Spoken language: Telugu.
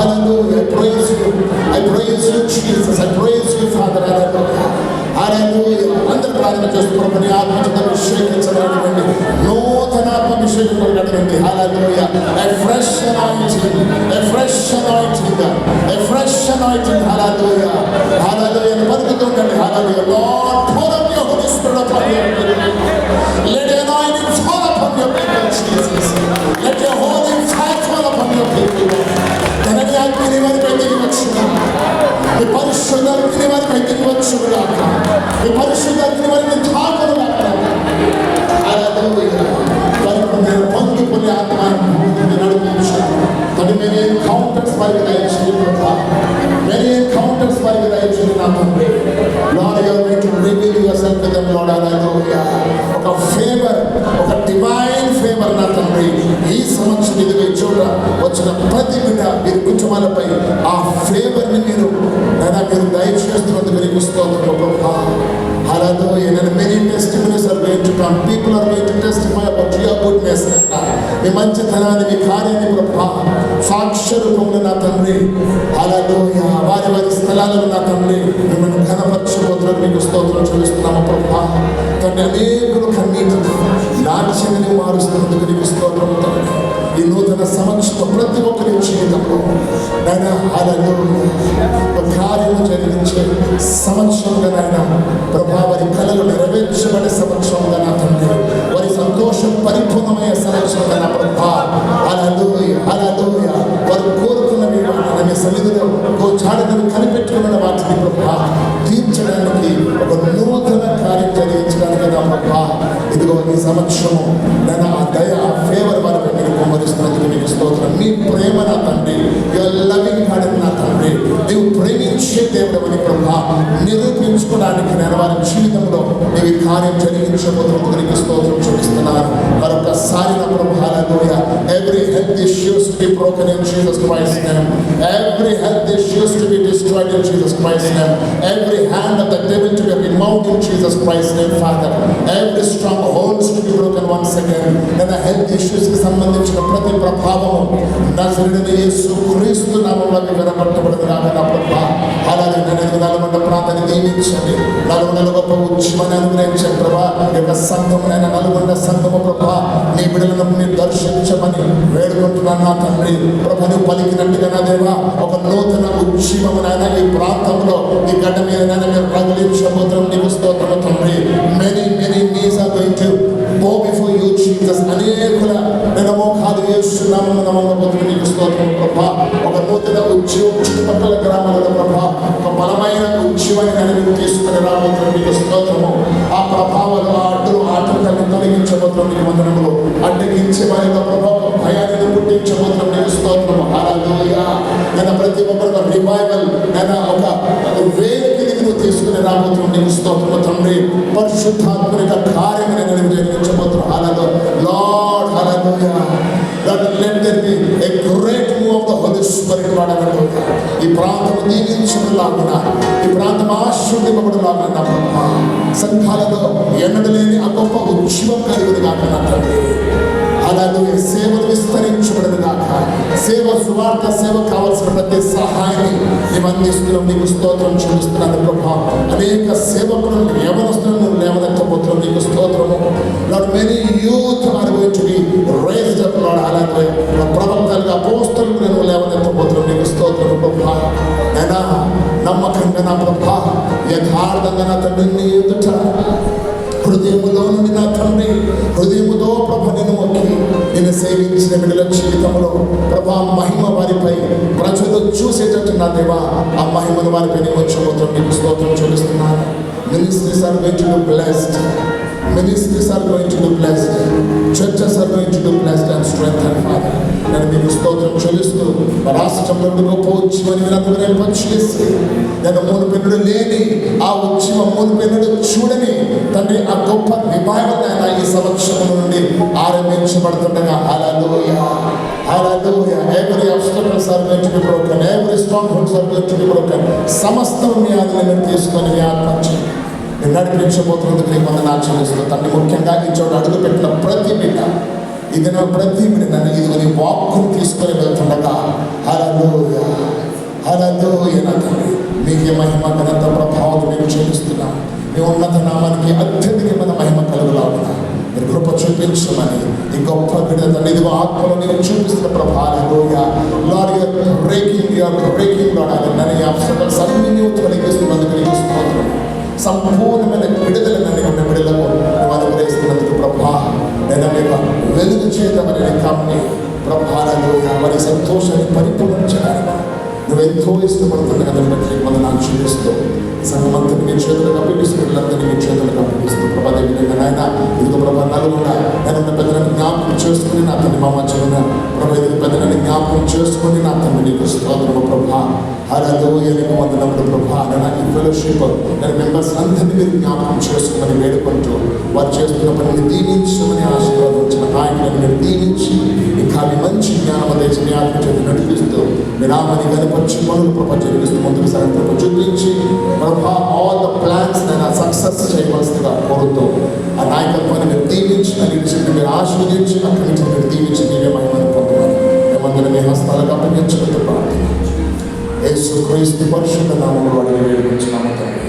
Hallelujah. I praise you. I praise you, Jesus. I praise you, Father. Hallelujah. Hallelujah. అందరూ ప్రార్థన చేస్తున్నారు నీ ఆత్మచేత అభిషేకించబడినటువంటి నూతన ఆత్మాభిషేకం కలిగినటువంటి Hallelujah. A fresh anointing. A fresh anointing. A fresh anointing. Hallelujah. Hallelujah. పలుకుతుండండి Hallelujah. Lord, pour out your Holy Spirit upon your people. ఈ పరిశుద్ధ అగ్ని వారిని తాకలు వారి పొందుకునే ఆత్మాన్ని నడిపించారు. కానీ మేము ఎన్కౌంటర్స్ వారికి దయచేసి ప్రభా. వారికి దయచేసి నా తండ్రి. Lord, you are ఒక ఫేవర్ ఒక డివైన్ ఫేవర్ నా తండ్రి. ఈ సంవత్సరం ఇదిగో వచ్చిన ప్రతి బిడ్డ మీరు కుటుంబాలపై ఆ ఫేవర్ మీరు నాయనా మీరు దయచేస్తున్నందుకు మీకు స్తోత్రం. Are going to come. People are going to testify about your goodness. మీ మంచితనాన్ని మీ కార్యాన్ని ప్రభా సాక్ష్య రూపంలో నా తండ్రి హల్లెలూయా వారి వారి స్థలాలను నా తండ్రి మిమ్మల్ని ఘనపరచబోతున్నారు మీకు స్తోత్రం చూపిస్తున్నాము ప్రభా తండ్రి అనేకులు కన్నీటిని నాట్యమని మారుస్తున్నందుకు నీకు స్తోత్రం తండ్రి ఈ నూతన సమక్షంలో ప్రతి ఒక్కరి జీవితంలో నాయన హల్లెలూయా సంవత్సరంగా నాయన ప్రభా వారి కళలు నెరవేర్చబడే సంవత్సరంగా నా తండ్రి. వారి సంతోషం పరిపూర్ణమయ్యే సంవత్సరంగా నా ప్రభా. హల్లెలూయా హల్లెలూయా. వారు కోరుకున్నవి మీ సన్నిధిలో గోచాడని కనిపెట్టుకున్న వాటిని ప్రభా తీర్చడానికి ఒక నూతన కార్యం జరిగించడానికి నా ప్రభా. ఇదిగో ఈ సంవత్సరము నేను ఆ దయ ఫేవర్ వారికి మీరు కుమ్మరిస్తున్నందుకు మీకు స్తోత్రం మీ ప్రేమ నా తండ్రి? యువర్ లవింగ్ గాడ్ నా తండ్రి. నీవు ప్రేమించే దేవుడు అని ప్రభా నిరూపించుకోవడానికి నేను వారి జీవితంలో నీవు కార్యం జరిగించబోతున్నందుకు నీకు స్తోత్రం చూపిస్తున్నాను మరొకసారి నా ప్రభా every health issues to be be in Jesus Christ name every health issues to be destroyed in Jesus Christ's name. Every hand of the devil to be removed in Jesus Christ's name Father. Every stronghold to be broken once again. And the health issues కి సంబంధించిన ప్రతి ప్రభావము నజరుడిని యేసు క్రీస్తు నామంలోకి వివరపట్టబడదు కాక నా ప్రభా అలాగే నేను నలుగుండ ప్రాంతాన్ని దీవించండి నలుగుండల గొప్ప ఉద్యమాన్ని అనుగ్రహించండి ప్రభా యొక్క సంఘమునైన నలుగుండ సంఘము ప్రభా నీ బిడ్డలను మీరు దర్శించమని వేడుకుంటున్నాను నా తండ్రి. ప్రభు పలికినట్టుగా నా దేవా ఒక నూతన ఉద్యమమునైనా ఈ ప్రాంతంలో ఈ గడ్డ మీద నాయన మీరు రగిలించబోతున్నాం నీకు స్తోత్రం తండ్రి. Many many knees are going to go before you Jesus అనేకుల నినమో కాదు చేస్తున్నాము పొందుకు నీకు స్తోత్రం ప్రభా. ఒక నూతన ఉద్యమం చుట్టుపక్కల గ్రామాలలో ప్రభా ఒక బలమైన ఉద్యమాన్ని నేను తీసుకుని రాబోతున్న నీకు స్తోత్రము. ఆ ప్రభావాలు ఆ అడ్డు ఆటంకాన్ని తొలగించబోతున్న నీకు వందనములు. అడ్డగించే వారి యొక్క ప్రభావం భయాన్ని పుట్టించబోతున్న నీకు స్తోత్రము. అలా నేను ప్రతి ఒక్కరు రివైవల్ నేను ఒక వేదిక నువ్వు తీసుకుని రాబోతున్నావు. నీకు స్తోత్రము తండ్రి. పరిశుద్ధాత్మ యొక్క కార్యం నేను జరిగించబోతున్నా అలాగో Lord hallelujah Lord, let there be a great move of the Holy Spirit, Lord, ఈ ప్రాంతం దీవించబడిలాగున ఈ ప్రాంతం ఆశీర్వదింపబడిలాగున నా ప్రభా. సంఘాలలో ఎన్నడూ ఆ గొప్ప ఉద్యమం కలిగింది కాకుండా తండ్రి. అలాగే సేవలు విస్తరించబడదు కాక సేవ సువార్త సేవ కావాల్సిన ప్రతి సహాయాన్ని నీవు అందిస్తున్నాం నీకు స్తోత్రం చూపిస్తున్నాను ప్రభా. అనేక సేవకులను యవనస్తులను లేవనెత్తబోతున్నాం. నీకు స్తోత్రము. Lot many youth are going to be raised up Lord అలాగే ప్రవక్తలుగా పోస్టులను నేను లేవనెత్తబోతున్నాం. నీకు స్తోత్రము ప్రభా. నేనా నమ్మకంగా నా ప్రభా. యథార్థంగా నా తండ్రి నేను సేవించిన బిడ్డల జీవితంలో ప్రభా మహిమ వారిపై ప్రజలు చూసేటట్టు నా దేవా ఆ మహిమను వారిపై నేను వచ్చబోతున్నాను నీకు స్తోత్రం చూపిస్తున్నాను ministries are going to blessed Ministries are going to be blessed. Churches are going to be blessed and strengthened, Father. నేను మీకు స్తోత్రం చెల్లిస్తూ మా రాష్ట్రంలో గొప్ప ఉద్యమని మీరు అందరూ పనిచేసి నేను మూడు పెన్నుడు లేని ఆ ఉద్యమం మూడు పెన్నుడు చూడని తండ్రి ఆ గొప్ప విభాగం ఆయన ఈ సంవత్సరం నుండి ఆరంభించబడుతుండగా హల్లెలూయా హల్లెలూయా అలా obstacles are going to be broken. Every strongholds are going to be సమస్తం మీ ఆదిని తీసుకొని మీ ఆత్మ నడిపించబోతున్నందుకు నీకు వందనాలు చెల్లిస్తూ తండ్రి ముఖ్యంగా ఈ చోట అడుగు పెట్టిన ప్రతి బిడ్డ ఇది నా ప్రతి బిడ్డ నన్ను ఇది నీ వాక్కును తీసుకొని వెళ్తుండగా హల్లెలూయా హల్లెలూయా నా తండ్రి మీకే మహిమ ఘనత ప్రభావం మేము చెల్లిస్తున్నాం మీ ఉన్నత నామానికి అత్యధికమైన మహిమ కలుగులాగునా. మీరు కృప చూపించమని ఈ గొప్ప బిడ్డ ఇదిగో ఆత్మలో నేను చూపిస్తున్న ప్రభావలోయ లార్డ్ బ్రేకింగ్ బ్రేకింగ్ లాడ్ నన్ను ఈ అప్సరస్ అన్ని నీవు తొలగిస్తున్నందుకు నీకు స్తోత్రం. సంపూర్ణమైన విడుదల నన్ను ఉన్న విడుదలకు నువ్వు అనుగ్రహిస్తున్నందుకు ప్రభా నేను మీకు వెలుగు చేత కామని కమ్మి ప్రభావాలు వారి సంతోషాన్ని పరిపూర్ణించడానికి నువ్వు ఎంతో ఇష్టపడుతున్న కదా బట్టి నాకు చూపిస్తూ సంగమంతటి మీ చేతులకు అప్పగిస్తూ మీ చేతులకు నాయన ఇదిగో ప్రభా నలుగుండ నేను పెద్దలను జ్ఞాపకం చేసుకుని నా తండ్రి మా మధ్య ప్రభా ఇది పెద్దలను జ్ఞాపకం చేసుకుని నా తండ్రి నీకు స్తోత్రము ప్రభా. హరలో వందనములు ప్రభా. నాకు ఈ ఫెలోషిప్ నేను మెంబర్స్ అందరినీ మీరు జ్ఞాపకం చేసుకోమని వేడుకుంటూ వారు చేస్తున్న పనిని దీవించమని ఆశీర్వాదించిన నాయకులను మీరు దీవించి ఇంకా మీ మంచి జ్ఞానం దేశం మీ ఆత్మ చేతి నడిపిస్తూ మీ నామని కనపరిచి పనులు ప్రభా జరిగిస్తూ ముందుకు సాయంత్రం చూపించి ప్రభా ఆల్ ద ప్లాన్స్ నేను సక్సెస్ చేయవలసిందిగా కోరుతూ ఆ నాయకత్వాన్ని మీరు దీవించి నడిపించి మీరు ఆశీర్వదించి అక్కడి నుంచి మీరు దీవించి మీరే మహిమను పొందమని మేమందరం మీ హస్తాలకు అప్పగించుకుంటూ ప్రార్థన యేసు క్రీస్తు పరిశుద్ధ నామంలో అడిగి వేడుకుంటున్నాము తండ్రి.